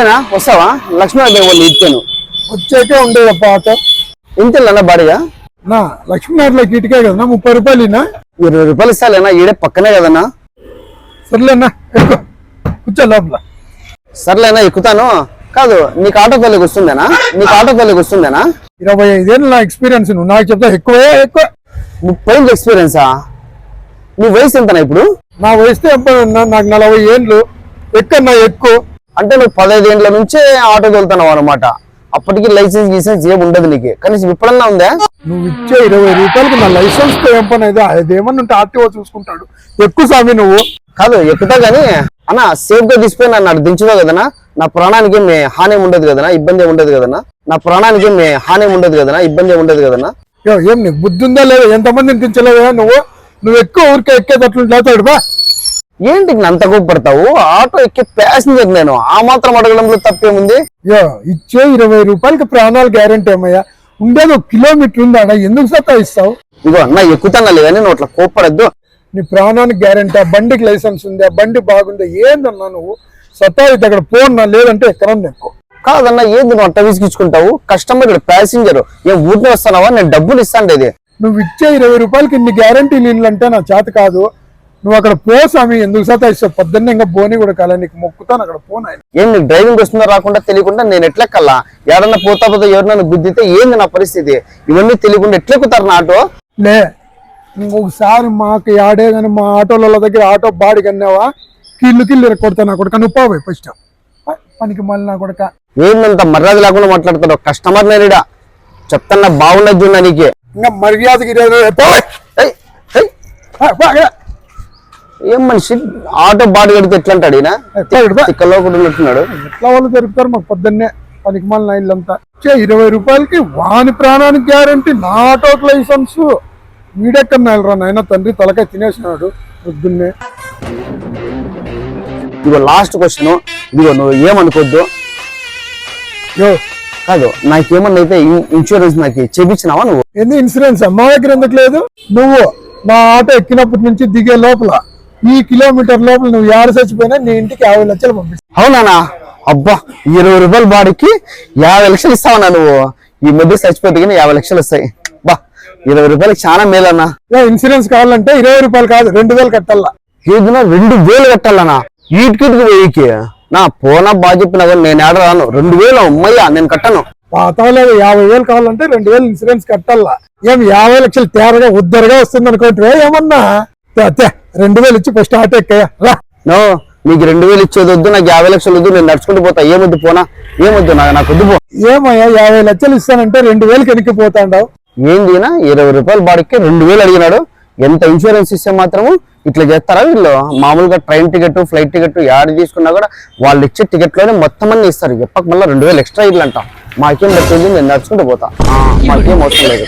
ఏనా వస్తావా? లక్ష్మీనాథ్ వాళ్ళు ఇచ్చాను. వచ్చాకే ఉండేదప్ప ఆటో. ఇంతేనా బాడిగా? నా లక్ష్మీనాథ్లోకి ఇటుకే కదన్నా ముప్పై రూపాయలునా ఇరవై రూపాయలు ఇస్తాలేనా? ఈడే పక్కనే కదన్నా. సర్లేనా ఎక్కువ కూర్చో లోపల. సర్లేనా ఎక్కుతాను? కాదు నీకు ఆటో తల్లికి వస్తుందేనా? నీకు ఆటో తల్లికి వస్తుందేనా? ఇరవై ఐదేళ్ళు నా ఎక్స్పీరియన్స్ నువ్వు. నాకు చెప్తా ఎక్కువే ఎక్కువ. ముప్పై ఏళ్ళ ఎక్స్పీరియన్సా నీ వయసు ఎంతనా ఇప్పుడు? నా వయసు నాకు నలభై ఏళ్ళు. ఎక్కువ నా ఎక్కువ అంటే నువ్వు పదహైదు ఏళ్ళ నుంచే ఆటో తోలుతున్నావు అనమాట అప్పటికి లైసెన్స్ గీసెన్స్ ఏమి ఉండదు నీకు. కనీసం ఇప్పుడన్నా ఉందా? నువ్వు ఇచ్చే ఇరవై రూపాయలకి నా లైసెన్స్తో ఏం పని అయితే అదేమన్నా ఉంటే ఆర్టీఓ చూసుకుంటాడు. ఎక్కువ స్వామి నువ్వు. కాదు ఎక్కుతా గానీ అన్న సేఫ్గా తీసుకుని నన్ను దించుదా కదనా నా ప్రాణానికి ఏమి హాని ఉండదు కదనా ఇబ్బంది ఉండదు కదనా నా ప్రాణానికి ఏమి హాని ఉండదు కదనా ఇబ్బంది ఉండదు కదనా ఏం నీకు బుద్ధి ఉందా లేదా? ఎంతమందిని తించలేదా నువ్వు? నువ్వు ఎక్కువ ఊరికే ఎక్కేటట్లు లేతాడు బా. ఏంటి అంత కోప్పడతావు? ఆటో ఎక్కే ప్యాసింజర్ నేను. ఆ మాత్రం అడగడంలో తప్పేముంది? యో ఇచ్చే ఇరవై రూపాయలకి ప్రాణాలు గ్యారంటీ ఏమయ్యా? ఉండేది ఒక కిలోమీటర్ ఉందాడా ఎందుకు సత్తా ఇస్తావు ఇగో అన్న ఎక్కుతానా లేదని నువ్వు అట్లా కోప్పడద్దు. నీ ప్రాణానికి గ్యారంటీ బండికి లైసెన్స్ ఉందా బండి బాగుందా ఏందన్నా నువ్వు? సత్తాయి అక్కడ పోన్నా లేదంటే ఎక్కడ ఎక్కువ కాదన్న ఏంది నువ్వు అట్ట విసిగించుకుంటావు? కస్టమర్ ఇక్కడ ప్యాసింజర్ ఏం ఊరిని వస్తున్నావా? నేను డబ్బులు ఇస్తాను ఇది నువ్వు ఇచ్చే ఇరవై రూపాయలకి ఇన్ని గ్యారంటీ నీళ్ళు అంటే నా చేత కాదు. నువ్వు అక్కడ పో స్వామి ఎందుకు సత్తా ఇస్తావు పొద్దున్నే ఇంకా బోని కూడా కాలే నీకు మొక్కుతాను అక్కడ పోను ఏం నీకు డ్రైవింగ్ వస్తుందో రాకుండా తెలియకుండా నేను ఎట్లెక్కల్లా ఏడన్నా పోతా పోతా ఎవరినైనా గుద్దితే ఏంది నా పరిస్థితి? ఇవన్నీ తెలియకుండా ఎట్లెక్కుతారు నా ఆటో? లే ఇంకొకసారి మాకు ఆడే కానీ మా ఆటోల దగ్గర ఆటో బాడి కన్నావా? కిల్లు కిల్లు కొడతా నా కొడుక. నువ్వు పోవే ఫస్ట్. పనికి మళ్ళీ నా కొడుక. ఏందంత మర్యాద లేకుండా మాట్లాడుతాడు కస్టమర్ నేరుడా చెప్తాన్నా బాగున్నది నీకే. ఇంకా మర్యాదకి ఇరవై పోవే. ఏయ్, ఏయ్, ఆ, పో, అక్కడ. ఏం మనిషి? ఆటో బాడు కడితే ఎట్లా అంటాడు ఈయన. తిక్కలో కూడా ఉన్నట్టున్నాడు. ఎట్లా వాళ్ళు జరుపుతారు మాకు పొద్దున్నే పనికి మళ్ళీ ఇల్లంతా. చే ఇరవై రూపాయలకి వాని ప్రాణానికి గ్యారంటీ నా ఆటోకి లైసెన్స్. వెళ్ళరా నాయన తండ్రి తలకాయ తినేసినాడు పొద్దున్నే. ఇదిగో లాస్ట్ క్వశ్చన్ ఇదిగో నువ్వు ఏమనుకోద్దు? యో. కాదు నాకేమన్నా అయితే ఇన్- ఇన్సూరెన్స్ నాకు చేపించినావా నువ్వు? ఎన్ని ఇన్సూరెన్స్ మా దగ్గర ఎందుకు లేదు? నువ్వు నా ఆటో ఎక్కినప్పటి నుంచి దిగే లోపల ఈ కిలోమీటర్ లోపల నువ్వు ఏడు చచ్చిపోయినా నీ ఇంటికి యాభై లక్షలు పంపిస్తా. అవునానా? అబ్బా ఇరవై రూపాయల బాడీకి యాభై లక్షలు ఇస్తావన్నా నువ్వు? ఈ మధ్య చచ్చిపోతే కానీ యాభై లక్షలు వస్తాయి. బా ఇరవై రూపాయలకి చాలా మేలన్నా. ఇన్సూరెన్స్ కావాలంటే ఇరవై రూపాయలు కాదు రెండు వేలు కట్టాలా? ఏదినా రెండు వేలు కట్టాలనా వీటికి వెయ్యికి? నా పోనా బాగా చెప్పినా కానీ నేను ఏడ రాను. రెండు వేలు అమ్మయ్యా నేను కట్టను. పాతలేదు యాభై వేలు కావాలంటే రెండు వేలు ఇన్సూరెన్స్ కట్టాలా? ఏం యాభై లక్షలు తేరగా ఉద్దరగా వస్తుంది అనుకోండి ఏమన్నా రెండు వేలు ఇచ్చి ఫస్ట్ ఆటో ఎక్కయ్యా రా. నో నీకు రెండు వేలు ఇచ్చేది వద్దు నాకు యాభై లక్షలు వద్దు నేను నడుచుకుంటూ పోతా. ఏమొద్దు పోనా? ఏమొద్దు నాకు నాకు వద్దు పో. ఏమయ్యా యాభై లక్షలు ఇస్తానంటే రెండు వేలకి వెనక్కిపోతాండావు ఏందినా ఇరవై రూపాయల బాడీకి రెండు వేలు అడిగినాడు. ఎంత ఇన్సూరెన్స్ ఇస్తే మాత్రము ఇట్లా చేస్తారా వీళ్ళు? మామూలుగా ట్రైన్ టికెట్ ఫ్లైట్ టికెట్ యాడ్ తీసుకున్నా కూడా వాళ్ళు ఇచ్చే టికెట్లోనే మొత్తం అన్ని ఇస్తారు. చెప్పక మళ్ళీ రెండు వేలు ఎక్స్ట్రా ఇల్లు అంట మాకేం పెట్టింది నేను నడుచుకుంటూ పోతా. మాకేం అవసరం లేదు.